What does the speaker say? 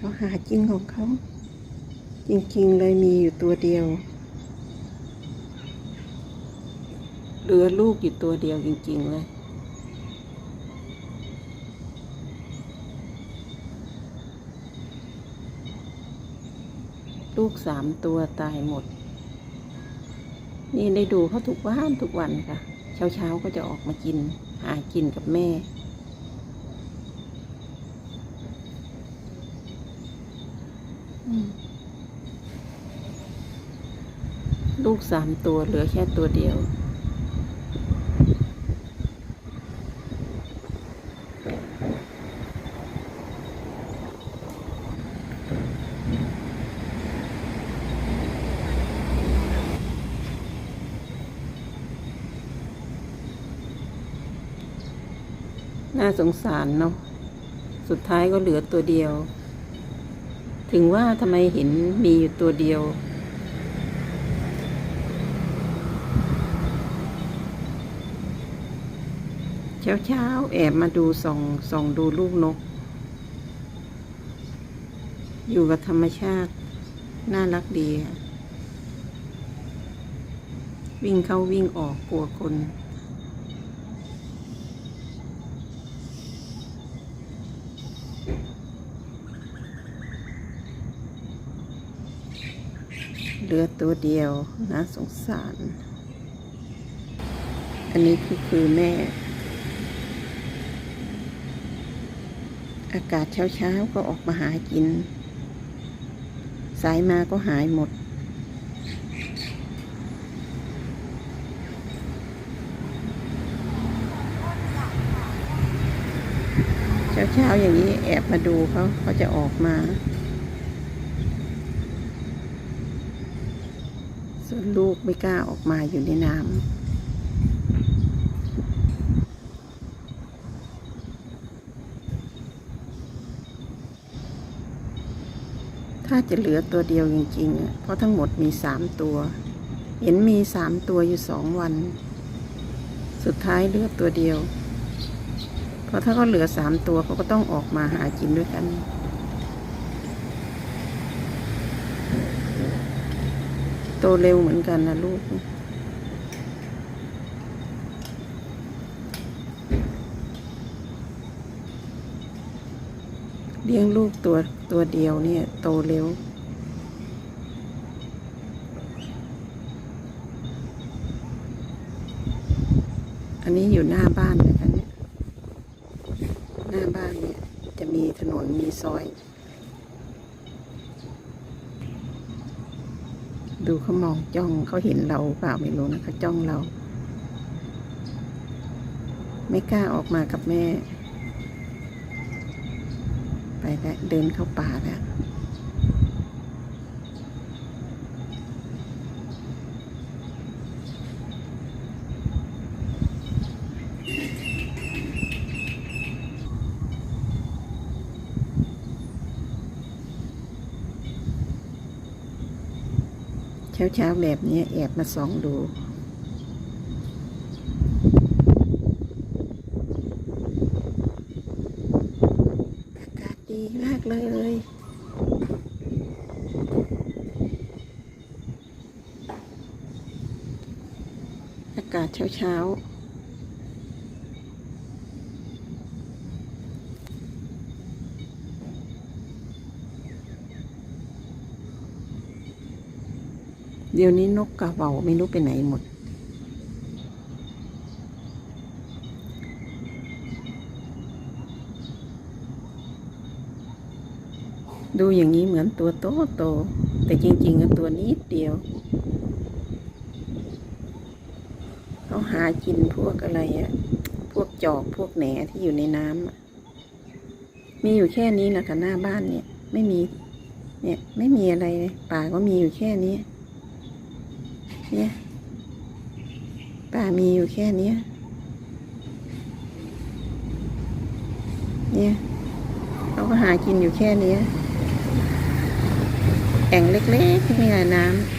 เขาหากินของเขา จริงๆเลยมีอยู่ตัวเดียว เหลือลูกอยู่ตัวเดียวจริง ๆ เลยลูกสามตัวตายหมด นี่ได้ดูเขาทุกวันทุกวันค่ะ เช้าเช้าๆก็จะออกมากิน หากินกับแม่ อืม ลูกสามตัวเหลือแค่ตัวเดียว น่าสงสารเนาะ สุดท้ายก็เหลือตัวเดียว ถึงว่าทำไมเห็นมีอยู่ตัวเดียว เช้าเช้าๆแอบมาดูส่องส่องดูลูกนก อยู่กับธรรมชาติ น่ารักดี วิ่งเข้าวิ่งออกกลัวคน เหลือตัวเดียวนะสงสาร อันนี้คือคือแม่ อากาศเช้าๆก็ออกมาหากิน สายมาก็หายหมดเช้าๆอย่างนี้แอบมาดูเขาเขาจะออกมา ส่วนลูกไม่กล้าออกมาอยู่ในน้ำถ้าจะเหลือตัวเดียวจริงๆ เพราะทั้งหมดมีสามตัว เห็นมีสามตัวอยู่สองวัน สุดท้ายเหลือตัวเดียว เพราะถ้าเขาเหลือสามตัวเขาก็ต้องออกมาหากินด้วยกัน โตเร็วเหมือนกันนะลูก เลี้ยงลูกตัวตัวเดียวเนี่ย โตเร็วอันนี้อยู่หน้าบ้านนะคะเนี่ย หน้าบ้านเนี่ย จะมีถนนมีซอย ดูเขามองจ้องเขาเห็นเราเปล่าไม่รู้นะเขาจ้องเรา ไม่กล้าออกมากับแม่ ไปแล้วเดินเข้าป่าแล้ว เช้าเช้าๆแบบนี้แอบมาส่องดูอากาศดีมากเลยเลยอากาศเช้าเช้าๆ เดี๋ยวนี้นกกระเหว่าไม่รู้ไปไหนหมด ดูอย่างนี้เหมือนตัวโตโต แต่จริงๆอะตัวนิดเดียว เขาหากินพวกอะไรอะพวกจอกพวกแหนที่อยู่ในน้ำมีอยู่แค่นี้นะคะหน้าบ้านเนี่ย ไม่มี เนี่ย ไม่มีอะไรเลยป่าก็มีอยู่แค่นี้ เนี่ยป่ามีอยู่แค่นี้เนี่ยเขาก็หากินอยู่แค่นี้แอ่งเล็กๆนี่มีน้ำ